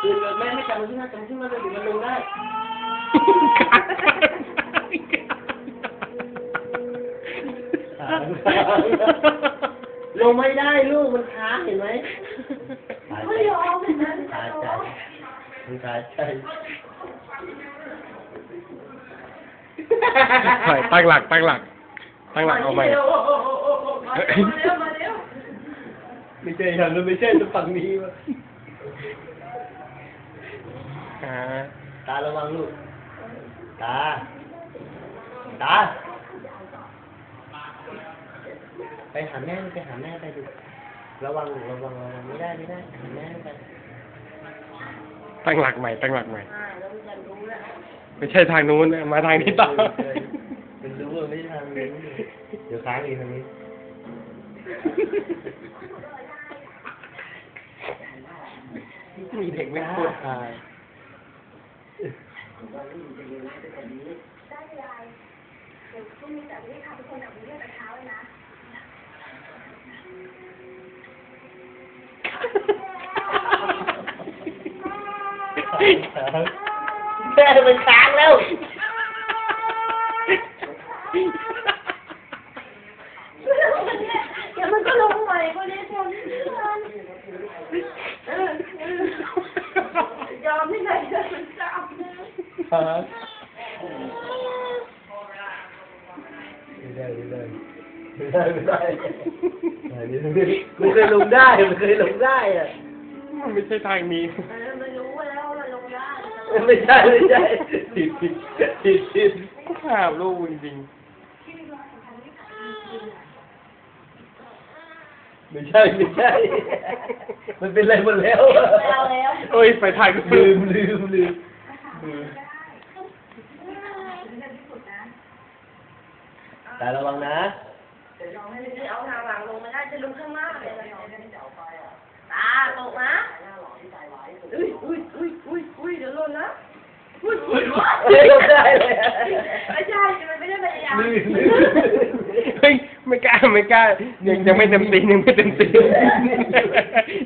คือแม่ให้จับมันขึ้นมาจับมันขึ้นมาเลยเดี๋ยวมันลงได้ลงไม่ได้ลูกมันค้างเห็นไหมไม่ยอมเห็นไหมขาใจมันขาใจใส่ตั้งหลักตั้งหลักตั้งหลักเอาใหม่มาเร็วมาเร็วไม่ใช่ทางนู้นไม่ใช่จะฝั่งนี้วะ อ่าตาระวังลูก ตา ตา ไปหาแม่ไปหาแม่ไปดู ระวังลูกระวังระวังไม่ได้ไม่ได้หาแม่ไป ตั้งหลักใหม่ ตั้งหลักใหม่อ่าแล้วมันจะรู้แล้วไม่ใช่ทางนู้นนะมาทางนี้ต่อเป็นรู้ว่าไม่ใช่ทางนี้เดี๋ยวค้างอีกทางนี้มีเด็กไม่พูด ตายแม่มันค้างแล้ว เดี๋ยวมันก็ลงใหม่ก็เรียกคนยอมที่ไหน ไม่ได้ไม่ได้ไม่ได้ไม่ได้มันเคยลงได้มันเคยลงได้อะมันไม่ใช่ทางนี้มันรู้แล้วว่ามันลงได้ไม่ใช่ไม่ใช่ผิดผิดผิดผิดห้ามลูกจริงไม่ใช่ไม่ใช่ มันเป็นอะไรหมดแล้วอะแล้วแล้วๆเอ้ย ไปทางลืมลืมลืม แต่ระวังนะเอาทางหลังลงไม่ได้จะลงข้างหน้าเลยตาตกนะอุ้ยอุ้ยอุ้ยอุ้ยอุ้ยเดี๋ยวหล่นนะอุ้ยอุ้ยเฮ้ยลงได้เลยไม่ใช่มันไม่ได้พยายามลืมลืมเฮ้ยไม่กล้าไม่กล้ายังยังไม่เต็มตีนยังไม่เต็มตีน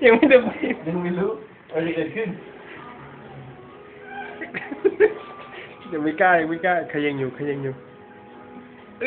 ยังไม่เต็มตีนยังไม่รู้อะไรเกิดขึ้นยังไม่กล้ายังไม่กล้าใครยังอยู่ใครยังอยู่ เ